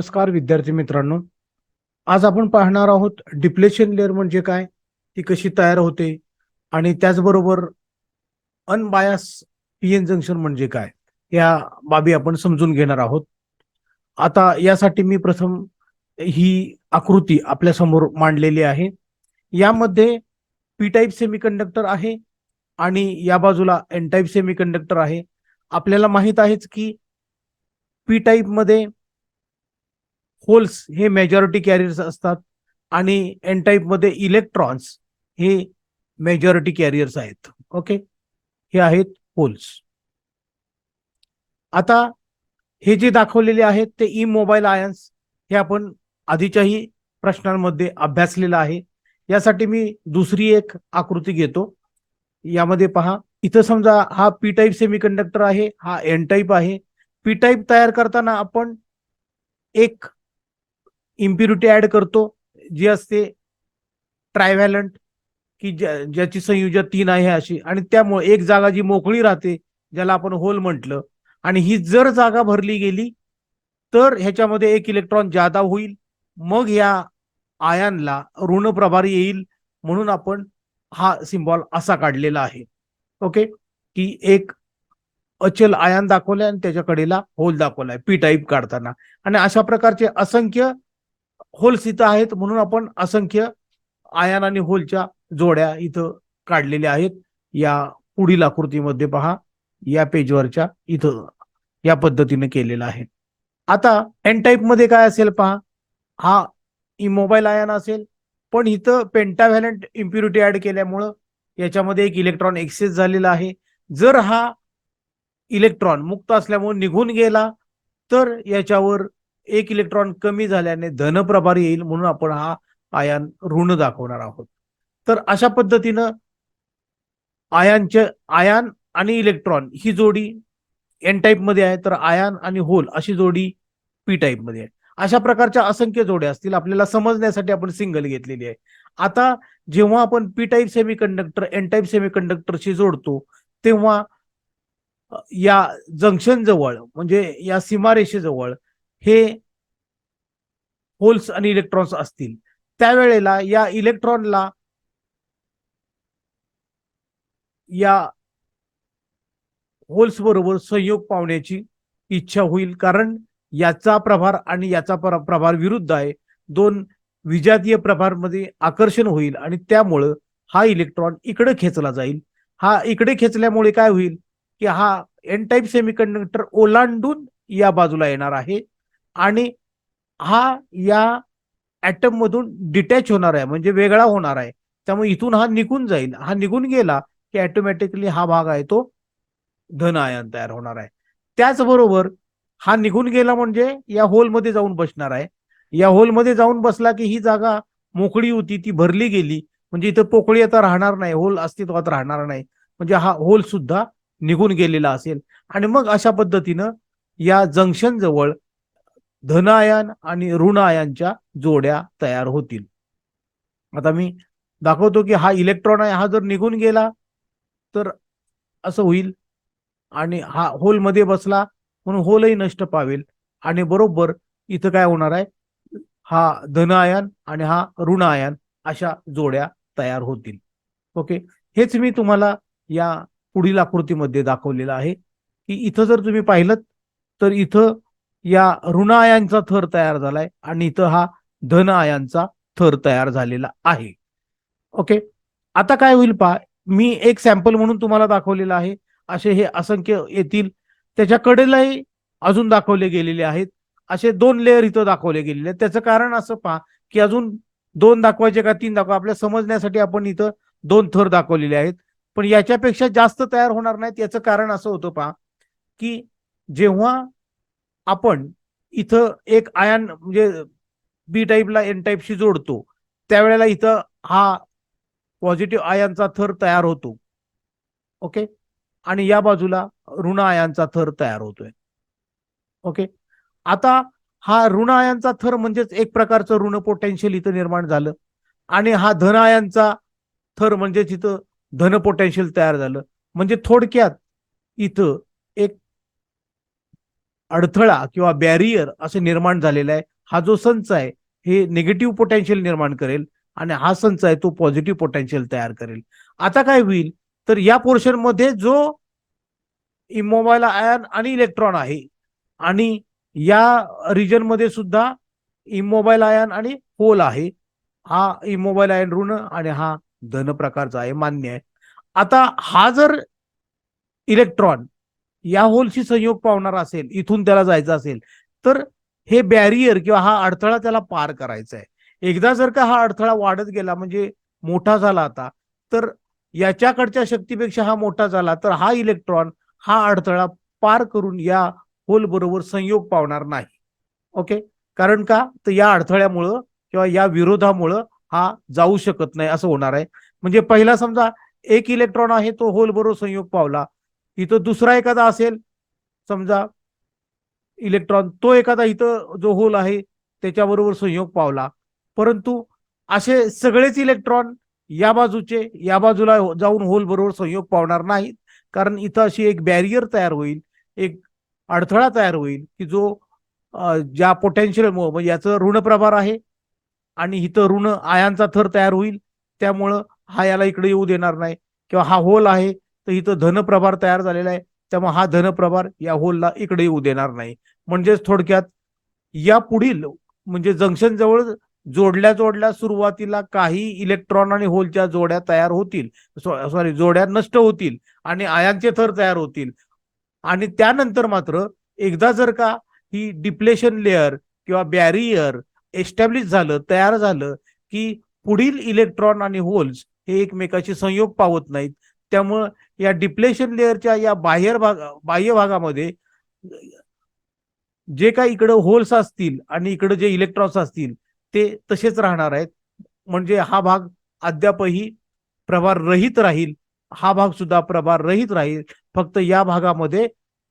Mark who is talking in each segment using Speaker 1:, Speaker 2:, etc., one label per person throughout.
Speaker 1: नमस्कार विद्यार्थी मित्रांनो. आज आपण पाहणार आहोत डिप्लेशन लेअर म्हणजे काय? ती कशी तयार होते? आणि त्याचबरोबर अनबायास पीएन जंक्शन म्हणजे काय? या बाबी आपण समजून घेणार आहोत. आता यासाठी मी प्रथम ही आकृती आपल्यासमोर मांडलेली आहे. यामध्ये पी टाईप सेमीकंडक्टर आहे आणि या बाजूला एन टाईप सेमीकंडक्टर आहे. आपल्याला माहीत आहेच की पी टाईपमध्ये होल्स हे मेजॉरिटी कॅरियर्स असतात आणि एन टाईपमध्ये इलेक्ट्रॉन्स हे मेजॉरिटी कॅरियर्स आहेत. ओके हे आहेत होल्स आता हे जे दाखवलेले आहेत ते इमोबाईल मोबाईल आयन्स हे आपण आधीच्याही प्रश्नांमध्ये अभ्यासलेलं आहे. यासाठी मी दुसरी एक आकृती घेतो. यामध्ये पहा. इथं समजा हा पी टाईप सेमीकंडक्टर आहे हा एन टाईप आहे. पी टाईप तयार करताना आपण एक इम्प्युरिटी ऍड करतो जी असते ट्रायव्हॅलंट की ज्या- ज्याची संयोजन तीन आहे अशी. आणि त्यामुळे एक जागा जी मोकळी राहते ज्याला आपण होल म्हटलं आणि ही जर जागा भरली गेली तर ह्याच्यामध्ये एक इलेक्ट्रॉन जादा होईल मग या आयनला ऋण प्रभार येईल म्हणून आपण हा सिम्बॉल असा काढलेला आहे. ओके की एक अचल आयन दाखवलाय आणि त्याच्या कडेला होल दाखवलाय पी टाईप काढताना. आणि अशा प्रकारचे असंख्य होल्स इथं आहेत म्हणून आपण असंख्य आयन आणि होलच्या जोड्या इथं काढलेल्या आहेत. या पुढील आकृतीमध्ये पहा. या पेजवरच्या इथं या पद्धतीने केलेलं आहे. आता एन टाईपमध्ये काय असेल पहा. हा इमोबाईल आयन असेल. पण इथं पेंटाव्हॅलंट इम्प्युरिटी ऍड केल्यामुळं याच्यामध्ये एक इलेक्ट्रॉन एक्सेस झालेला आहे. जर हा इलेक्ट्रॉन मुक्त असल्यामुळे निघून गेला तर याच्यावर एक इलेक्ट्रॉन कमी झाल्याने धनप्रभार येईल म्हणून आपण हा आयन ऋण दाखवणार आहोत. तर अशा पद्धतीनं आयनचे आयन आणि इलेक्ट्रॉन ही जोडी एन टाईपमध्ये आहे तर आयन आणि होल अशी जोडी पी टाईपमध्ये आहे. अशा प्रकारच्या असंख्य जोड्या असतील आपल्याला समजण्यासाठी आपण सिंगल घेतलेली आहे. आता जेव्हा आपण P type semiconductor N type सेमीकंडक्टरशी जोडतो तेव्हा या जंक्शन जवळ म्हणजे या सीमारेषेजवळ हे होल्स आणि इलेक्ट्रॉन्स असतील. त्यावेळेला या इलेक्ट्रॉनला या होल्स बरोबर संयोग पावण्याची इच्छा होईल. कारण याचा प्रभार आणि याचा प्रभार विरुद्ध आहे. दोन विजातीय प्रभारमध्ये आकर्षण होईल आणि त्यामुळं हा इलेक्ट्रॉन इकडे खेचला जाईल. हा इकडे खेचल्यामुळे काय होईल की हा एन टाईप सेमीकंडक्टर ओलांडून या बाजूला येणार आहे. आणि हा या ऍटम मधून डिटॅच होणार आहे म्हणजे वेगळा होणार आहे. त्यामुळे इथून हा निघून जाईल. हा निघून गेला की ऑटोमॅटिकली हा भाग आहे तो धन आयन तयार होणार आहे. त्याचबरोबर हा निघून गेला म्हणजे या होलमध्ये जाऊन बसणार आहे. या होलमध्ये जाऊन बसला की ही जागा मोकळी होती ती भरली गेली. म्हणजे इथं पोकळी आता राहणार नाही होल अस्तित्वात राहणार नाही. म्हणजे हा होल सुद्धा निघून गेलेला असेल. आणि मग अशा पद्धतीनं या जंक्शन जवळ धन आयन आणि ऋणायनच्या जोड्या तयार होतील. आता मी दाखवतो की हा इलेक्ट्रॉन आहे हा जर निघून गेला तर असं होईल. आणि हा होलमध्ये बसला म्हणून होलही नष्ट पावेल. आणि बरोबर इथं काय होणार आहे? हा धन आयन आणि हा ऋणायन अशा जोड्या तयार होतील. ओके? हेच मी तुम्हाला या पुढील आकृतीमध्ये दाखवलेलं आहे. की इथं जर तुम्ही पाहिलं तर इथं या ऋण आयांचा थर तयार झालाय आणि इथं हा धन आयांचा थर तयार झालेला आहे. ओके आता काय होईल पहा मी एक सॅम्पल म्हणून तुम्हाला दाखवलेलं आहे. असे हे असंख्य येतील. त्याच्या कडेलाही अजून दाखवले गेलेले आहेत. असे दोन लेअर इथं दाखवले गेलेले आहेत. त्याचं कारण असं पहा की अजून दोन दाखवायचे का तीन दाखवा? आपल्या समजण्यासाठी आपण इथं दोन थर दाखवलेले आहेत. पण याच्यापेक्षा जास्त तयार होणार नाहीत. याचं कारण असं होतं पहा की जेव्हा आपण इथं एक आयन म्हणजे बी टाईपला एन टाईपशी जोडतो त्यावेळेला इथं हा पॉझिटिव्ह आयनचा थर तयार होतो. ओके आणि या बाजूला ऋण आयनचा थर तयार होतोय. ओके आता हा ऋण आयनचा थर म्हणजेच एक प्रकारचं ऋण पोटेन्शियल इथं निर्माण झालं. आणि हा धन आयनचा थर म्हणजेच इथं धन पोटेन्शियल तयार झालं. म्हणजे थोडक्यात इथं अडथळा किंवा बॅरियर असं निर्माण झालेला आहे. हा जो संच आहे हे निगेटिव्ह पोटेन्शियल निर्माण करेल आणि हा संच आहे तो पॉझिटिव्ह पोटेन्शियल तयार करेल. आता काय होईल? तर या पोर्शनमध्ये जो इमोबाईल आयन आणि इलेक्ट्रॉन आहे आणि या रिजनमध्ये सुद्धा इमोबाईल आयन आणि होल आहे हा इमोबाईल आयन ऋण आणि हा धन प्रकारचा आहे मान्य आहे. आता हा जर इलेक्ट्रॉन या होलशी संयोग पावणार असेल इथून त्याला जायचं असेल तर हे बॅरियर किंवा हा अडथळा त्याला पार करायचा आहे. एकदा जर का हा अडथळा वाढत गेला म्हणजे मोठा झाला आता तर याच्याकडच्या शक्तीपेक्षा हा मोठा झाला तर हा इलेक्ट्रॉन हा अडथळा पार करून या होल बरोबर संयोग पावणार नाही. ओके कारण का? तर या अडथळ्यामुळं किंवा या विरोधामुळं हा जाऊ शकत नाही असं होणार आहे. म्हणजे पहिला समजा एक इलेक्ट्रॉन आहे तो होल बरोबर संयोग पावला. इथं दुसरा एखादा असेल समजा इलेक्ट्रॉन तो एखादा इथं जो होल आहे त्याच्याबरोबर संयोग पावला. परंतु असे सगळेच इलेक्ट्रॉन या बाजूचे या बाजूला जाऊन होल बरोबर संयोग पावणार नाहीत. कारण इथं अशी एक बॅरियर तयार होईल एक अडथळा तयार होईल की जो ज्या पोटेन्शियल म्हणजे याचं ऋण प्रभार आहे आणि इथं ऋण आयांचा थर तयार होईल. त्यामुळं हा याला इकडे येऊ देणार नाही. किंवा हा होल आहे तर इथं धनप्रभार तयार झालेला आहे. त्यामुळे हा धनप्रभार या होलला इकडे येऊ देणार नाही. म्हणजेच थोडक्यात या पुढील म्हणजे जंक्शन जवळ जोडल्या जोडल्या सुरुवातीला काही इलेक्ट्रॉन आणि होलच्या जोड्या तयार होतील. सॉरी जोड्या नष्ट होतील आणि आयांचे थर तयार होतील. आणि त्यानंतर मात्र एकदा जर का ही डिप्लेशन लेअर किंवा बॅरियर एस्टॅब्लिश झालं तयार झालं की पुढील इलेक्ट्रॉन आणि होल्स हे एकमेकाशी संयोग पावत नाहीत त्यामुळं या डिप्लेशन लेअरच्या या बाह्य भाग बाह्य भागामध्ये जे काही इकडं होल्स असतील आणि इकडं जे इलेक्ट्रॉन्स असतील ते तसेच राहणार आहेत. म्हणजे हा भाग अद्यापही प्रभार रहित राहील. हा भाग सुद्धा प्रभार रहित राहील. फक्त या भागामध्ये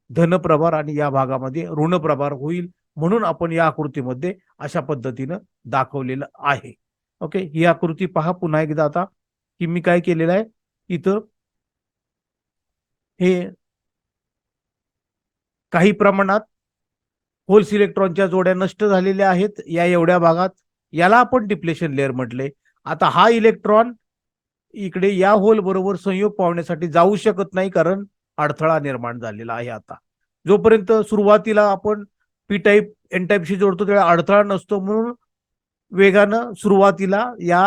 Speaker 1: धनप्रभार आणि या भागामध्ये ऋणप्रभार होईल म्हणून आपण या आकृतीमध्ये अशा पद्धतीनं दाखवलेलं आहे. ओके? ही आकृती पहा पुन्हा एकदा आता. की मी काय केलेलं आहे? इथं हे काही प्रमाणात होल्स इलेक्ट्रॉनच्या जोड्या नष्ट झालेल्या आहेत या एवढ्या भागात. याला आपण डिप्लेशन लेअर म्हटले. आता हा इलेक्ट्रॉन इकडे या होल बरोबर संयोग पावण्यासाठी जाऊ शकत नाही कारण अडथळा निर्माण झालेला आहे आता. जोपर्यंत सुरुवातीला आपण पी टाईप एन टाईपशी जोडतो तेव्हा अडथळा नसतो म्हणून वेगानं सुरुवातीला या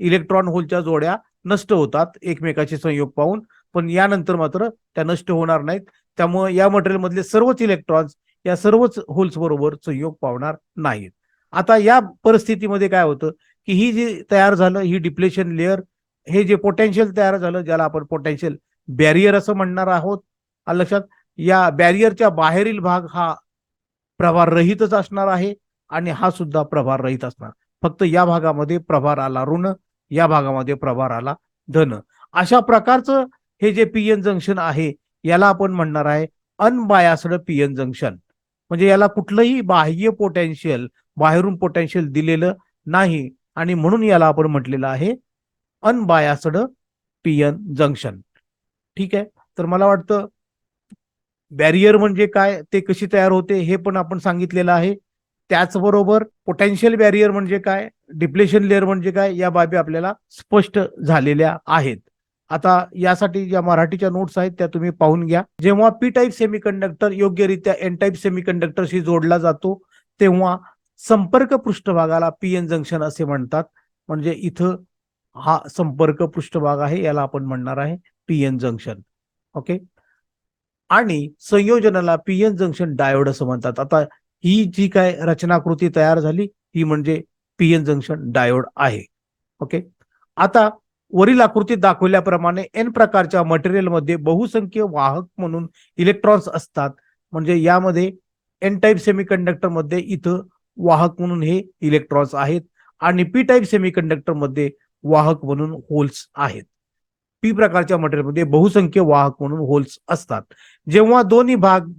Speaker 1: इलेक्ट्रॉन होलच्या जोड्या नष्ट होतात एकमेकाचे संयोग पाहून. पण यानंतर मात्र त्या नष्ट होणार नाहीत. त्यामुळे या मटेरियल मधले सर्वच इलेक्ट्रॉन्स या सर्वच होल्स बरोबर संयोग पावणार नाहीत. आता या परिस्थितीमध्ये काय होतं की ही जी तयार झालं ही डिप्लेशन लेअर हे जे पोटेन्शियल तयार झालं ज्याला आपण पोटेन्शियल बॅरियर असं म्हणणार आहोत लक्षात या बॅरियरच्या बाहेरील भाग हा प्रभार रहितच असणार आहे आणि हा सुद्धा प्रभार रहित असणार. फक्त या भागामध्ये प्रभार आला ऋण या भागामध्ये प्रभार आला धन. अशा प्रकारचं हे जे पीएन जंक्शन आहे याला आपण म्हणणार आहे अनबायास्ड पीएन जंक्शन म्हणजे याला कुठलंही बाह्य पोटेन्शियल बाहेरून पोटेन्शियल दिलेलं नाही. आणि म्हणून याला आपण म्हटलेलं आहे अनबायास्ड पीएन जंक्शन ठीक आहे? तर मला वाटतं बॅरियर म्हणजे काय ते कशी तयार होते हे पण आपण सांगितलेलं आहे. त्याचबरोबर पोटेन्शियल बॅरियर म्हणजे काय डिप्लेशन लेअर म्हणजे काय या बाबी आपल्याला स्पष्ट झालेल्या आहेत. आता यासाठी ज्या मराठीच्या नोट्स आहेत त्या तुम्ही पाहून घ्या. जेव्हा पी टाईप सेमीकंडक्टर योग्यरित्या एन टाईप सेमीकंडक्टरशी जोडला जातो तेव्हा संपर्क पृष्ठभागाला पी एन जंक्शन असे म्हणतात. म्हणजे इथं हा संपर्क पृष्ठभाग आहे याला आपण म्हणणार आहे पी एन जंक्शन ओके आणि संयोजनाला पी एन जंक्शन डायोड असं म्हणतात. आता ही जी काय रचनाकृती तयार झाली ही म्हणजे पी एन जंक्शन डायोड आहे. ओके आता वरील आकृतीत दाखवल्याप्रमाणे एन प्रकारच्या मटेरियलमध्ये बहुसंख्य वाहक म्हणून इलेक्ट्रॉन्स असतात. म्हणजे यामध्ये एन टाईप सेमीकंडक्टरमध्ये इथं वाहक म्हणून हे इलेक्ट्रॉन्स आहेत आणि पी टाईप सेमीकंडक्टरमध्ये वाहक म्हणून होल्स आहेत. पी प्रकारच्या मटेरियलमध्ये बहुसंख्य वाहक म्हणून होल्स असतात. जेव्हा दोन्ही भाग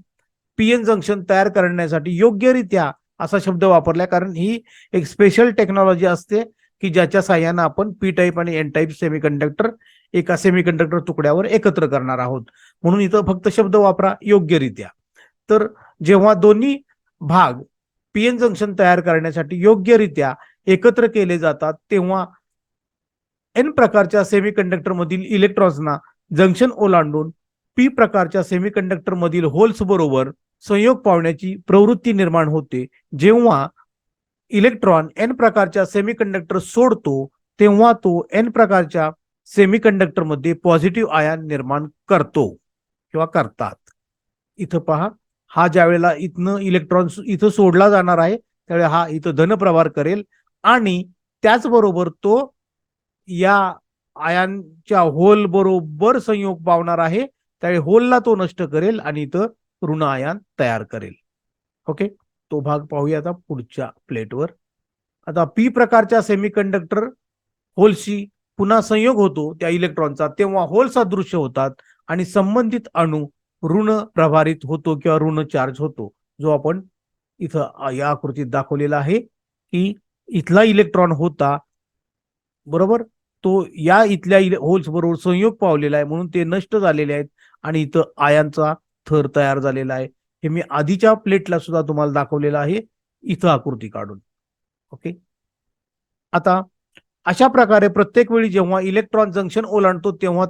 Speaker 1: पीएन जंक्शन तयार करण्यासाठी योग्यरित्या असा शब्द वापरला कारण ही एक स्पेशल टेक्नॉलॉजी असते. की ज्याच्या साह्यानं आपण पी टाईप आणि एन टाईप सेमीकंडक्टर एका सेमीकंडक्टर तुकड्यावर एकत्र करणार आहोत. म्हणून इथं फक्त शब्द वापरा योग्यरित्या. तर जेव्हा दोन्ही भाग पीएन जंक्शन तयार करण्यासाठी योग्यरित्या एकत्र केले जातात तेव्हा एन प्रकारच्या सेमीकंडक्टर मधील इलेक्ट्रॉन्सना जंक्शन ओलांडून पी प्रकारच्या सेमीकंडक्टर मधील होल्स बरोबर संयोग पावण्याची प्रवृत्ती निर्माण होते. जेव्हा इलेक्ट्रॉन एन प्रकारच्या सेमीकंडक्टर सोडतो तेव्हा तो एन प्रकारच्या सेमीकंडक्टरमध्ये पॉझिटिव्ह आयन निर्माण करतो किंवा करतात. इथं पहा हा ज्या वेळेला इथनं इलेक्ट्रॉन इथं सोडला जाणार आहे त्यावेळेला हा इथं धनप्रवार करेल आणि त्याचबरोबर तो या आयांच्या होल बरोबर संयोग पावणार आहे त्यावेळी होलला तो नष्ट करेल आणि इथं ऋण आयन तयार करेल. ओके तो भाग पाहूया आता पुढच्या प्लेटवर. आता पी प्रकारच्या सेमीकंडक्टर होलशी पुन्हा संयोग होतो त्या इलेक्ट्रॉनचा तेव्हा होल सदृश्य होतात आणि संबंधित अणू ऋण प्रभारित होतो किंवा ऋण चार्ज होतो. जो आपण इथं या आकृतीत दाखवलेला आहे की इथला इलेक्ट्रॉन होता. बरोबर? तो या इथल्या होल्स बरोबर संयोग पावलेला आहे म्हणून ते नष्ट झालेले आहेत आणि इथं आयांचा थर तयार झालेला आहे. हे मी आधीच्या प्लेटला सुद्धा तुम्हाला दाखवलेलं आहे. इथं आकृती काढून. ओके आता अशा प्रकारे प्रत्येक वेळी जेव्हा इलेक्ट्रॉन जंक्शन ओलांडतो तेव्हा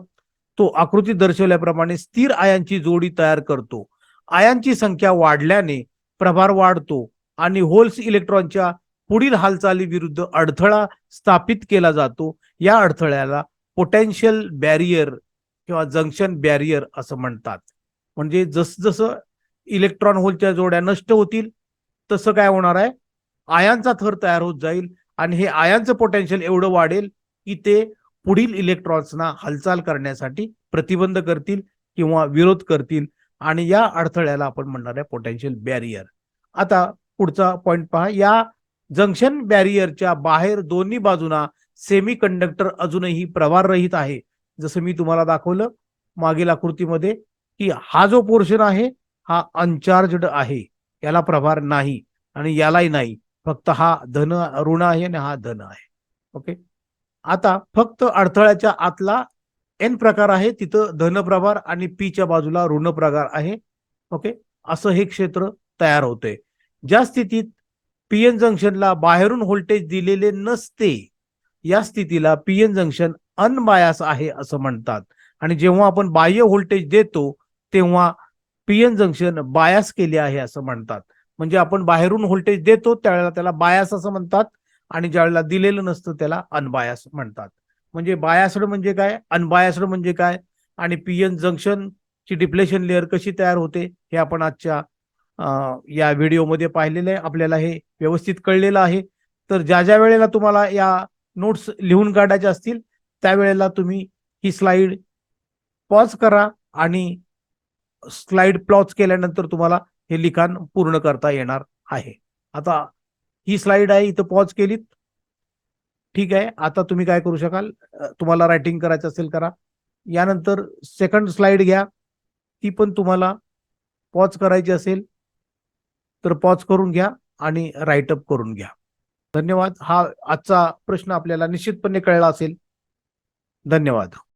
Speaker 1: तो आकृती दर्शवल्याप्रमाणे स्थिर आयांची जोडी तयार करतो. आयांची संख्या वाढल्याने प्रभार वाढतो आणि होल्स इलेक्ट्रॉनच्या पुढील हालचाली विरुद्ध अडथळा स्थापित केला जातो. या अडथळ्याला पोटेन्शियल बॅरियर किंवा जंक्शन बॅरियर असं म्हणतात. म्हणजे जसजसं इलेक्ट्रॉन होलच्या जोड्या नष्ट होतील. तसं काय होणार आहे? आयांचा थर तयार होत जाईल आणि हे आयांचं पोटेन्शियल एवढं वाढेल की ते पुढील इलेक्ट्रॉन्सना हालचाल करण्यासाठी प्रतिबंध करतील किंवा विरोध करतील. आणि या अडथळ्याला आपण म्हणणार आहे पोटेन्शियल बॅरियर आता पुढचा पॉइंट पहा. या जंक्शन बॅरियरच्या बाहेर दोन्ही बाजूना सेमी कंडक्टर अजूनही प्रभाररहित आहे. जसं मी तुम्हाला दाखवलं मागील आकृतीमध्ये की हा जो पोर्शन आहे हा अनचार्जड आहे. याला प्रभार नाही आणि यालाही नाही. फक्त हा धन ऋण आहे आणि हा धन आहे. ओके आता फक्त अडथळ्याच्या आतला एन प्रकार आहे. तिथं धन प्रभार आणि पीच्या बाजूला ऋण प्रकार आहे. ओके असं हे क्षेत्र तयार होतंय. ज्या स्थितीत पीएन जंक्शनला बाहेरून व्होल्टेज दिलेले नसते या स्थितीला पीएन जंक्शन अनबायास आहे असं म्हणतात. आणि जेव्हा आपण बाह्य व्होल्टेज देतो तेव्हा पीएन जंक्शन बायास केले आहे असं म्हणतात. म्हणजे आपण बाहेरून व्होल्टेज देतो त्यावेळेला त्याला बायास असं म्हणतात आणि ज्यावेळेला दिलेलं नसतं त्याला अनबायास म्हणतात. म्हणजे बायासड म्हणजे काय? अनबायासड म्हणजे काय? आणि पीएन जंक्शन ची डिप्लेशन लेअर कशी तयार होते हे आपण आजच्या या व्हिडिओमध्ये पाहिलेलं आहे. आपल्याला हे व्यवस्थित कळलेलं आहे. तर ज्या ज्या वेळेला तुम्हाला या नोट्स लिहून काढायच्या असतील त्यावेळेला तुम्ही ही स्लाइड पॉज करा आणि स्लाइड प्लॉज केल्यानंतर तुम्हाला हे लिखाण पूर्ण करता येणार आहे. आता ही स्लाइड आहे इथं पॉज केलीत. ठीक आहे आता तुम्ही काय करू शकाल? तुम्हाला रायटिंग करायचं असेल करा. यानंतर सेकंड स्लाइड घ्या. ती पण तुम्हाला पॉज करायची असेल तर पॉज करून घ्या आणि राईटअप करून घ्या. धन्यवाद. हा आजचा प्रश्न आपल्याला निश्चितपणे कळला असेल. धन्यवाद.